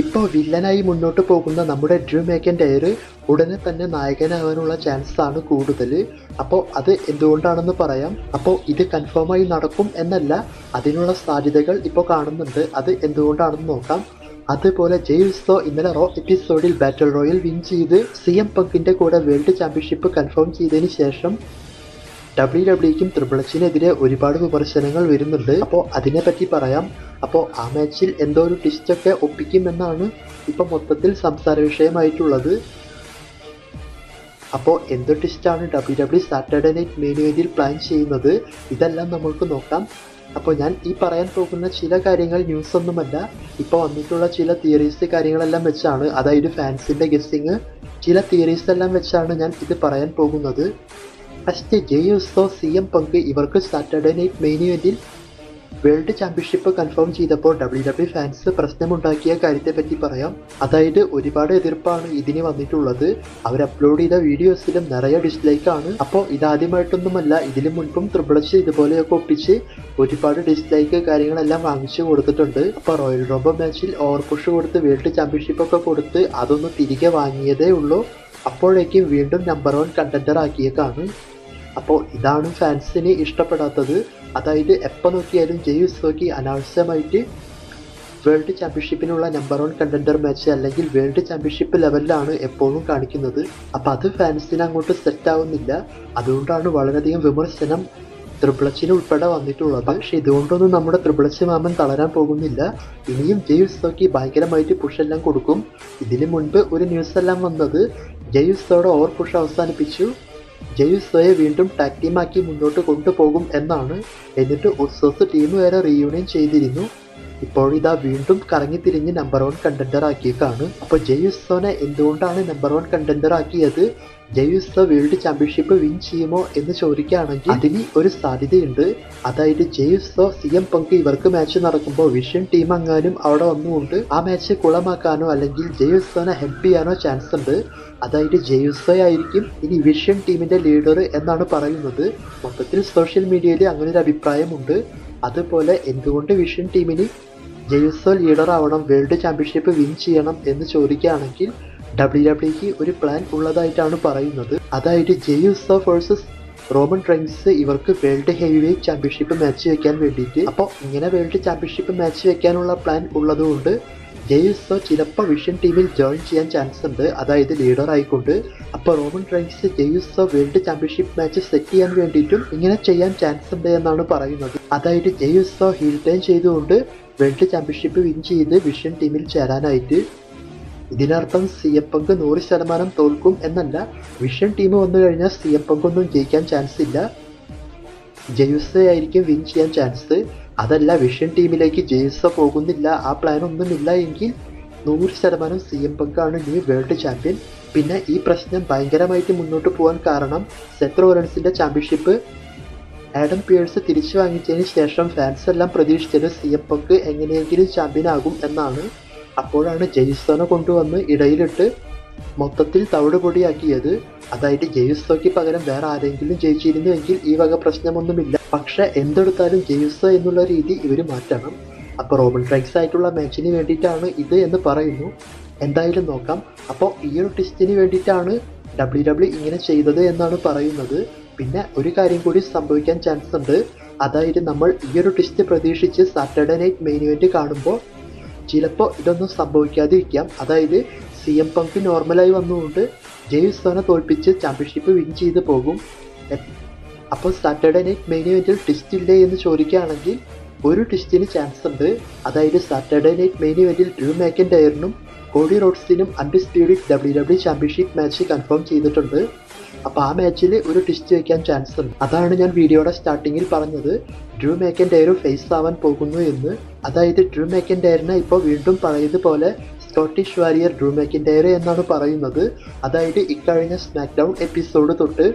ഇപ്പോൾ വില്ലനായി മുന്നോട്ട് പോകുന്ന നമ്മുടെ ഡ്രൂ മേക്കൻഡയർ ഉടനെ തന്നെ നായകനാകാനുള്ള ചാൻസ് ആണ് കൂടുതൽ. അപ്പോൾ അത് എന്തുകൊണ്ടാണെന്ന് പറയാം. അപ്പോൾ ഇത് കൺഫേമായി നടക്കും എന്നല്ല അതിനുള്ള സാധ്യതകൾ ഇപ്പോൾ കാണുന്നുണ്ട്. അത് എന്തുകൊണ്ടാണെന്ന് നോക്കാം. അതുപോലെ ജെയ്സോ ഇന്നലെ റോ എപ്പിസോഡിൽ ബാറ്റിൽ റോയൽ വിൻ ചെയ്ത് സി എം പങ്കിന്റെ കൂടെ വേൾഡ് ചാമ്പ്യൻഷിപ്പ് കൺഫേം ചെയ്തതിന് ശേഷം ഡബ്ല്യു ഡബ്ല്യുക്കും ത്രിപിളച്ചിനെതിരെ ഒരുപാട് വിമർശനങ്ങൾ വരുന്നുണ്ട്. അപ്പോൾ അതിനെപ്പറ്റി പറയാം. അപ്പോൾ ആ മാച്ചിൽ എന്തോ ഒരു ടിസ്റ്റൊക്കെ ഒപ്പിക്കുമെന്നാണ് ഇപ്പോൾ മൊത്തത്തിൽ സംസാര വിഷയമായിട്ടുള്ളത്. അപ്പോൾ എന്ത് ടിസ്റ്റാണ് W W Saturday night main വേദിയിൽ പ്ലാൻ ചെയ്യുന്നത്? ഇതെല്ലാം നമ്മൾക്ക് നോക്കാം. അപ്പോൾ ഞാൻ ഈ പറയാൻ പോകുന്ന ചില കാര്യങ്ങൾ ന്യൂസ് ഒന്നുമല്ല. ഇപ്പോൾ വന്നിട്ടുള്ള ചില തിയറീസ് കാര്യങ്ങളെല്ലാം വെച്ചാണ് അതായത് ഫാൻസിന്റെ ഗസ്സിങ് ചില തിയറീസ് എല്ലാം വെച്ചാണ് ഞാൻ ഇത് പറയാൻ പോകുന്നത്. ഫസ്റ്റ് ജെയുസോ സി എം പങ്ക് ഇവർക്ക് സാറ്റർഡേ നൈറ്റ് മെയിൻ ഇവന്റിൽ വേൾഡ് ചാമ്പ്യൻഷിപ്പ് കൺഫേം ചെയ്തപ്പോൾ ഡബ്ല്യു ഡബ്ല്യു ഫാൻസ് പ്രശ്നമുണ്ടാക്കിയ കാര്യത്തെ പറ്റി പറയാം. അതായത് ഒരുപാട് എതിർപ്പാണ് ഇതിന് വന്നിട്ടുള്ളത്. അവർ അപ്ലോഡ് ചെയ്ത വീഡിയോസിലും നിറയെ ഡിസ്ലൈക്കാണ് അപ്പോൾ ഇതാദ്യമായിട്ടൊന്നുമല്ല ഇതിനു മുൻപും ത്രിപിളച്ച് ഇതുപോലെയൊക്കെ ഒപ്പിച്ച് ഒരുപാട് ഡിസ്ലൈക്ക് കാര്യങ്ങളെല്ലാം വാങ്ങിച്ചു കൊടുത്തിട്ടുണ്ട്. അപ്പോൾ റോയൽ റോബോ മാച്ചിൽ ഓവർ പുഷ് കൊടുത്ത് വേൾഡ് ചാമ്പ്യൻഷിപ്പ് ഒക്കെ കൊടുത്ത് അതൊന്ന് തിരികെ വാങ്ങിയതേ ഉള്ളൂ. അപ്പോഴേക്കും വീണ്ടും നമ്പർ വൺ കണ്ടൻഡർ ആക്കിയേക്കാണ്. അപ്പോൾ ഇതാണ് ഫാൻസിന് ഇഷ്ടപ്പെടാത്തത്. അതായത് എപ്പോൾ നോക്കിയാലും ജെയ്യുസോക്ക് അനാവശ്യമായിട്ട് വേൾഡ് ചാമ്പ്യൻഷിപ്പിനുള്ള നമ്പർ വൺ കണ്ടൻഡർ മാച്ച് അല്ലെങ്കിൽ വേൾഡ് ചാമ്പ്യൻഷിപ്പ് ലെവലിലാണ് എപ്പോഴും കാണിക്കുന്നത്. അപ്പോൾ അത് ഫാൻസിന് അങ്ങോട്ട് സെറ്റ് ആവുന്നില്ല. അതുകൊണ്ടാണ് വളരെയധികം വിമർശനം ത്രിപ്ലച്ചിന് ഉൾപ്പെടെ വന്നിട്ടുള്ളത്. പക്ഷേ ഇതുകൊണ്ടൊന്നും നമ്മുടെ ത്രിപ്ലച്ച് മാമൻ തളരാൻ പോകുന്നില്ല. ഇനിയും ജെയ്യുസോക്ക് ഭയങ്കരമായിട്ട് പുഷെല്ലാം കൊടുക്കും. ഇതിന് മുൻപ് ഒരു ന്യൂസ് എല്ലാം വന്നത് ജെയ്യുസോയുടെ ഓവർ പുഷ് അവസാനിപ്പിച്ചു. ജെയ്യുസോയെ വീണ്ടും ടാക്ടീമാക്കി മുന്നോട്ട് കൊണ്ടുപോകും എന്നാണ് എന്നിട്ട് ഉത്സവസ് ടീം വരെ റീയൂണിയൻ ചെയ്തിരുന്നു. ഇപ്പോഴിതാ വീണ്ടും കറങ്ങി തിരിഞ്ഞ് നമ്പർ വൺ കണ്ടൻഡർ ആക്കിയേക്കാണ്. അപ്പോൾ ജെയ്യുസോനെ എന്തുകൊണ്ടാണ് നമ്പർ വൺ കണ്ടൻഡർ ആക്കിയത്? ജയുസോ വേൾഡ് ചാമ്പ്യൻഷിപ്പ് വിൻ ചെയ്യുമോ എന്ന് ചോദിക്കുകയാണെങ്കിൽ അതിന് ഒരു സാധ്യതയുണ്ട്. അതായത് ജയുസോ സി എം പങ്ക് ഇവർക്ക് മാച്ച് നടക്കുമ്പോൾ വിഷൻ ടീം അങ്ങാനും അവിടെ വന്നുകൊണ്ട് ആ മാച്ച് കുളമാക്കാനോ അല്ലെങ്കിൽ ജയുസോനെ ഹെൽപ്പ് ചെയ്യാനോ ചാൻസ് ഉണ്ട്. അതായത് ജയുസോ ആയിരിക്കും ഇനി വിഷൻ ടീമിന്റെ ലീഡർ എന്നാണ് പറയുന്നത്. മൊത്തത്തിൽ സോഷ്യൽ മീഡിയയിൽ അങ്ങനെ ഒരു അഭിപ്രായമുണ്ട്. അതുപോലെ എന്തുകൊണ്ട് വിഷൻ ടീമിന് ജെയ്യുസോ ലീഡർ ആവണം വേൾഡ് ചാമ്പ്യൻഷിപ്പ് വിൻ ചെയ്യണം എന്ന് ചോദിക്കുകയാണെങ്കിൽ ഡബ്ല്യു ഡബ്ല്യുക്ക് ഒരു പ്ലാൻ ഉള്ളതായിട്ടാണ് പറയുന്നത്. അതായത് Jey Uso versus Roman Reigns ഇവർക്ക് world heavyweight championship match വെക്കാൻ വേണ്ടിയിട്ട്. അപ്പോൾ ഇങ്ങനെ വേൾഡ് ചാമ്പ്യൻഷിപ്പ് മാച്ച് വെക്കാനുള്ള പ്ലാൻ ഉള്ളതുകൊണ്ട് ജെയ്സോ ചിലപ്പോൾ വിഷൻ ടീമിൽ ജോയിൻ ചെയ്യാൻ ചാൻസ് ഉണ്ട്. അതായത് ലീഡർ ആയിക്കൊണ്ട്. അപ്പോൾ Roman Reigns Jey Uso world championship match set ചെയ്യാൻ വേണ്ടിയിട്ടും ഇങ്ങനെ ചെയ്യാൻ ചാൻസ് ഉണ്ട് എന്നാണ് പറയുന്നത്. അതായത് ജെയ്സോ ഹീൽ ടൈം ചെയ്തുകൊണ്ട് വേൾഡ് ചാമ്പ്യൻഷിപ്പ് വിൻ ചെയ്ത് വിഷൻ ടീമിൽ ചേരാനായിട്ട്. ഇതിനർത്ഥം സി എം പങ്ക് നൂറ് ശതമാനം തോൽക്കും എന്നല്ല. വിഷൻ ടീം വന്നു കഴിഞ്ഞാൽ സി എം പങ്ക് ഒന്നും ജയിക്കാൻ ചാൻസ് ഇല്ല. ജയൂസ് ആയിരിക്കും വിൻ ചെയ്യാൻ ചാൻസ് അതല്ല വിഷൻ ടീമിലേക്ക് ജെയുസ പോകുന്നില്ല. ആ പ്ലാൻ ഒന്നുമില്ല എങ്കിൽ നൂറ് ശതമാനം സി എം പങ്കാണ് ന്യൂ വേൾഡ് ചാമ്പ്യൻ പിന്നെ ഈ പ്രശ്നം ഭയങ്കരമായിട്ട് മുന്നോട്ട് പോകാൻ കാരണം റോലൻസിന്റെ ചാമ്പ്യൻഷിപ്പ് ആഡം പിയേഴ്സ് തിരിച്ചു വാങ്ങിച്ചതിന് ശേഷം ഫാൻസ് എല്ലാം പ്രതീക്ഷിച്ചത് സി എം പങ്ക് എങ്ങനെയെങ്കിലും ചാമ്പ്യൻ ആകും എന്നാണ്. അപ്പോഴാണ് ജെയ്സോനെ കൊണ്ടുവന്ന് ഇടയിലിട്ട് മൊത്തത്തിൽ തവിട് പൊടിയാക്കിയത് അതായത് ജെയ്സോയ്ക്ക് പകരം വേറെ ആരെങ്കിലും ജയിച്ചിരുന്നുവെങ്കിൽ ഈ വക പ്രശ്നമൊന്നുമില്ല. പക്ഷെ എന്തെടുത്താലും ജെയ്സോ എന്നുള്ള രീതി ഇവർ മാറ്റണം. അപ്പോൾ റോബൺ ട്രൈക്സ് ആയിട്ടുള്ള മാച്ചിന് വേണ്ടിയിട്ടാണ് ഇത് എന്ന് പറയുന്നു. എന്തായാലും നോക്കാം. അപ്പോൾ ഈ ഒരു ടെസ്റ്റിന് വേണ്ടിയിട്ടാണ് ഡബ്ല്യു ഡബ്ല്യു ഇങ്ങനെ ചെയ്തത് എന്നാണ് പറയുന്നത്. പിന്നെ ഒരു കാര്യം കൂടി സംഭവിക്കാൻ ചാൻസ് ഉണ്ട്. അതായത് നമ്മൾ ഈ ഒരു ട്വിസ്റ്റ് പ്രതീക്ഷിച്ച് സാറ്റർഡേ നൈറ്റ് മെയിൻ ഇവന്റ് കാണുമ്പോൾ ചിലപ്പോൾ ഇതൊന്നും സംഭവിക്കാതിരിക്കാം. അതായത് സി എം പങ്ക് നോർമലായി വന്നുകൊണ്ട് ജെയ്സോനെ തോൽപ്പിച്ച് ചാമ്പ്യൻഷിപ്പ് വിൻ ചെയ്ത് പോകും. അപ്പോൾ സാറ്റർഡേ നൈറ്റ് മെയിൻ ഇവന്റിൽ ട്വിസ്റ്റ് ഇല്ലേ എന്ന് ചോദിക്കുകയാണെങ്കിൽ ഒരു ട്വിസ്റ്റിന് ചാൻസ് ഉണ്ട്. അതായത് സാറ്റർഡേ നൈറ്റ് മെയിൻ ഇവന്റിൽ ഡ്രൂ മേക്കൻ ഡയറിനും Cody റോഡ്സിനും undisputed W W championship match confirm ചെയ്തിട്ടുണ്ട്. അപ്പോൾ ആ മാച്ചിൽ ഒരു ട്വിസ്റ്റ് വയ്ക്കാൻ ചാൻസ് ഉണ്ട്. അതാണ് ഞാൻ വീഡിയോയുടെ സ്റ്റാർട്ടിങ്ങിൽ പറഞ്ഞത്. ഡ്രൂ മേക്കൻ ഡയർ ഫേസ് ആവാൻ പോകുന്നു എന്ന്. അതായത് ഡ്രൂ മേക്കൻ ഡയറിനെ ഇപ്പോൾ വീണ്ടും പഴയതുപോലെ Scottish warrior Drew McIntyre എന്നാണ് പറയുന്നത്. അതായത് ഇക്കഴിഞ്ഞ സ്മാക്ക് ഡൗൺ എപ്പിസോഡ് തൊട്ട്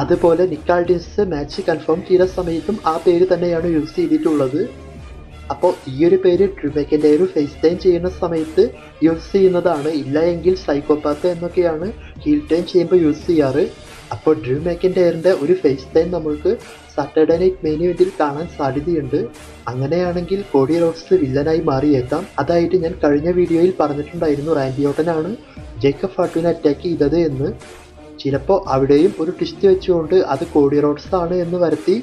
അതുപോലെ നിക്കാൾഡിൻസ് മാച്ച് കൺഫേം ചെയ്ത സമയത്തും ആ പേര് തന്നെയാണ് യൂസ് ചെയ്തിട്ടുള്ളത്. അപ്പോൾ ഈ ഒരു പേര് ഡ്രിമേക്കിന്റെ ഒരു ഫേസ് ടൈം ചെയ്യുന്ന സമയത്ത് യൂസ് ചെയ്യുന്നതാണ് ഇല്ല എങ്കിൽ സൈക്കോപാത്ത് എന്നൊക്കെയാണ് ഹീൽ ടൈം ചെയ്യുമ്പോൾ യൂസ് ചെയ്യാറ്. അപ്പോൾ ഡ്രീം മേക്കിന്റെ ഒരു ഫേസ് ടൈം നമ്മൾക്ക് സാറ്റർഡേ നൈറ്റ് മെയിൻ ഇവന്റിൽ കാണാൻ സാധ്യതയുണ്ട്. അങ്ങനെയാണെങ്കിൽ കോടി റോഡ്സ് വില്ലനായി മാറിയേക്കാം. അതായിട്ട് ഞാൻ കഴിഞ്ഞ വീഡിയോയിൽ പറഞ്ഞിട്ടുണ്ടായിരുന്നു റാൻഡിയോട്ടനാണ് ജേക്കബ് ഫാട്ടുവിനെ അറ്റാക്ക് ചെയ്തത് എന്ന്. ചിലപ്പോൾ അവിടെയും ഒരു ട്വിസ്റ്റ് വെച്ചുകൊണ്ട് അത് കോടി റോഡ്സ് ആണ് എന്ന് വരുത്തി.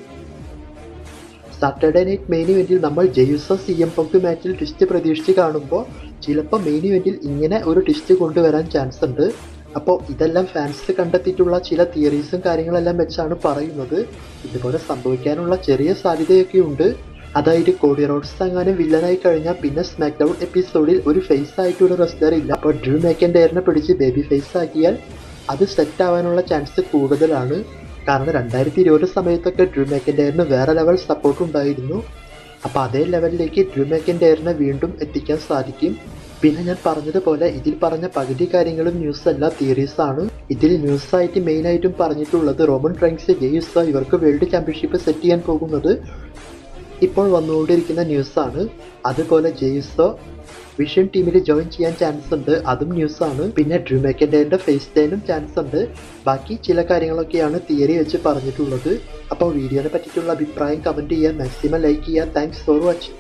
സാറ്റർഡേ നൈറ്റ് മെയിൻ ഇവന്റിൽ നമ്മൾ ജെയുസോ സി എം പങ്ക് മാച്ചിൽ ട്വിസ്റ്റ് പ്രതീക്ഷിച്ച് കാണുമ്പോൾ ചിലപ്പോൾ മെയിൻ ഇവന്റിൽ ഇങ്ങനെ ഒരു ട്വിസ്റ്റ് കൊണ്ടുവരാൻ ചാൻസ് ഉണ്ട്. അപ്പോൾ ഇതെല്ലാം ഫാൻസ് കണ്ടെത്തിയിട്ടുള്ള ചില തിയറീസും കാര്യങ്ങളെല്ലാം വെച്ചാണ് പറയുന്നത്. ഇതുപോലെ സംഭവിക്കാനുള്ള ചെറിയ സാധ്യതയൊക്കെ ഉണ്ട്. അതായത് കോഡി റോഡ്സ് അങ്ങനെ വില്ലനായി കഴിഞ്ഞാൽ പിന്നെ സ്മാക്ക് ഡൗൺ എപ്പിസോഡിൽ ഒരു ഫേസ് ആയിട്ടുള്ള റെസ്ലർ ഇല്ല. അപ്പോൾ ഡ്രൂ മേക്കൻഡെയറിനെ പിടിച്ച് ബേബി ഫേസ് ആക്കിയാൽ അത് സെറ്റ് ആവാനുള്ള ചാൻസ് കൂടുതലാണ്. കാരണം രണ്ടായിരത്തി ഇരുപത് സമയത്തൊക്കെ ഡ്രൂ മേക്കൻഡെയറിന് വേറെ ലെവൽ സപ്പോർട്ട് ഉണ്ടായിരുന്നു. അപ്പോൾ അതേ ലെവലിലേക്ക് ഡ്രൂ മേക്കൻഡെയറിനെ വീണ്ടും എത്തിക്കാൻ സാധിക്കും. പിന്നെ ഞാൻ പറഞ്ഞതുപോലെ ഇതിൽ പറഞ്ഞ പകുതി കാര്യങ്ങളും ന്യൂസ് അല്ല തിയറീസ് ആണ്. ഇതിൽ ന്യൂസ് ആയിട്ട് മെയിൻ ആയിട്ടും പറഞ്ഞിട്ടുള്ളത് റോമൻ ട്രങ്ക്സ് ജെയ്യുസ ഇവർക്ക് വേൾഡ് ചാമ്പ്യൻഷിപ്പ് സെറ്റ് ചെയ്യാൻ പോകുന്നത് ഇപ്പോൾ വന്നുകൊണ്ടിരിക്കുന്ന ന്യൂസാണ് അതുപോലെ ജെയ്സോ വിഷൻ ടീമിൽ ജോയിൻ ചെയ്യാൻ ചാൻസ് ഉണ്ട് അതും ന്യൂസാണ് പിന്നെ ഡ്രൂ ഫേസ് ടൈനും ചാൻസ് ഉണ്ട്. ബാക്കി ചില കാര്യങ്ങളൊക്കെയാണ് തിയറി വെച്ച് പറഞ്ഞിട്ടുള്ളത്. അപ്പോൾ വീഡിയോനെ പറ്റിയിട്ടുള്ള അഭിപ്രായം കമന്റ് ചെയ്യുക മാക്സിമം ലൈക്ക് ചെയ്യുക. Thanks for watching